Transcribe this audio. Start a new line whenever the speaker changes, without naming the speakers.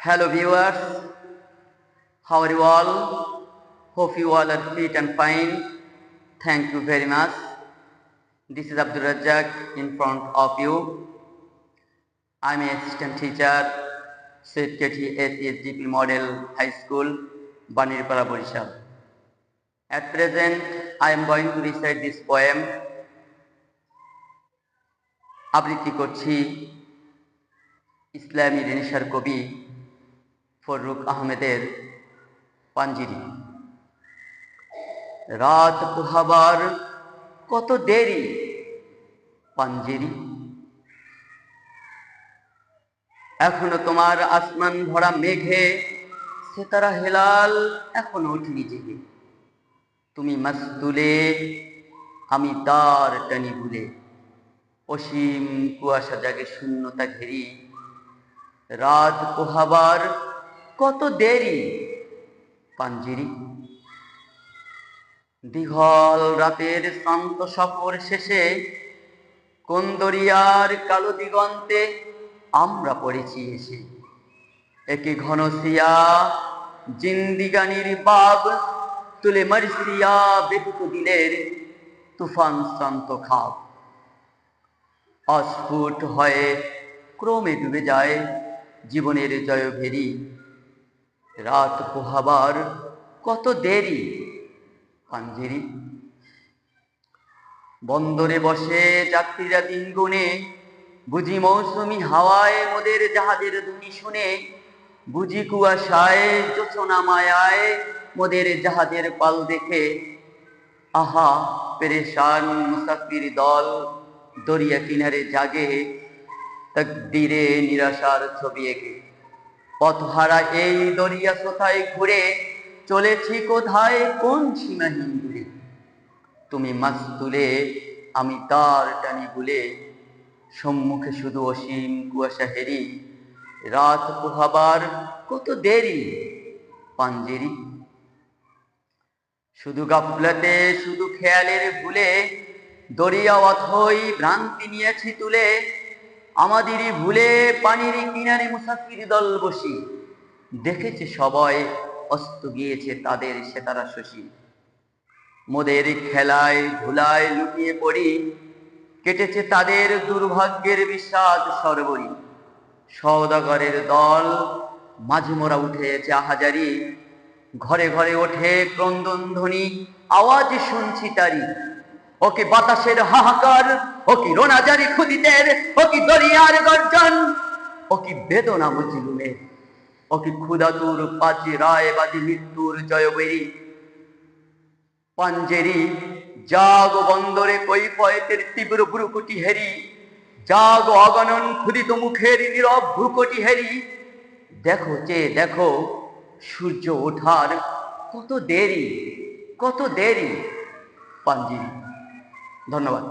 Hello viewers, how are you all? Hope you all are fit and fine. Thank you very much. This is Abdul Razzaq in front of you. I'm an assistant teacher, Seth Ketty SSGP Model High School, Banirpara, Borishal. At present, I am going to recite this poem. আবৃত্তি করছি ইসলামী রেনেসার কবি ফররুক আহমেদের পাঞ্জিরি। রাত পোহাবার কত দেরি, পাঞ্জিরি। এখনও তোমার আসমান ভরা মেঘে সেতারা হেলাল এখনও ওঠেনি জেগে। তুমি মাস্তুলে আমি তার টানি ভুলে। অসীম কুয়াশা জাগে শূন্যতা ঘেরি। রাত পোহাবার দেরি? পাঞ্জিরি। দীঘল রাতের শান্ত সফর শেষে কোন দরিয়ার কালো দিগন্তে আমরা পড়েছি এসে। একে ঘন সিয়া, জিন্দিগানির বাব তুলে মারসিয়া বেকুত দিলের তুফান শান্ত খাপ। অস্ফুট হয়ে ক্রমে ডুবে যায় জীবনের জয় ভেরি রাত পোহাবার কত দেরি? পাঞ্জেরি। বন্দরে বসে যাত্রীরা দিন গুনে বুঝি মৌসুমি হাওয়ায় মোদের জাহাজের ধ্বনি শুনে, বুঝি কুয়াশায় যোচনা মায়ায় মোদের জাহাজের পাল দেখে, আহা, পেরেশান মুসাফির দল দরিয়া কিনারে জাগে, তকদিরে নিরাশার ছবি এঁকে। পথহারা এই দরিয়া কোথায় ঘুরে? চলেছি কোথায়? কোন সীমাহীন দূরে তুমি মাছ তুলে আমি তার টানি ভুলে সম্মুখে শুধু অসীম কুয়াশা হেরি। রাত পোহাবার কত দেরি, পাঞ্জেরি? শুধু গাফলাতে, শুধু খেয়ালের ভুলে, দরিয়া অথই ভ্রান্তি নিয়েছি তুলে। আমাদেরই ভুলে পানির কিনারে মুসাফির দল বসি। দেখেছে সবাই, অস্ত গিয়েছে তাদের সেতারা শশী। মোদের খেলায় ধুলায় লুটিয়ে পড়ি, কেটেছে তাদের দুর্ভাগ্যের বিষাদ সরবরি। সওদাগরের দল মাঝে মোরা উঠেছে আহাজারি। ঘরে ঘরে ওঠে ক্রন্দন ধ্বনি আওয়াজ শুনছি তারি। ও কি বাতাসের হাহাকার ও কি রোনাজারি খুদিদের ও কি দরিয়ার গর্জন ও কি বেদনা মজলুমের ও কি ক্ষুদাতুর পাচি রায় বাজি মৃত্যুর জয়বেরি। পাঞ্জেরি, জাগ বন্দরে কই কৈফয়েতের তীব্র ভ্রুকুটি হেরি, জাগ অগণন ক্ষুদিত মুখের নীরব ভ্রুকুটি হেরি। দেখো চে দেখো, সূর্য ওঠার কত দেরি কত দেরি, পাঞ্জিরি। ধন্যবাদ।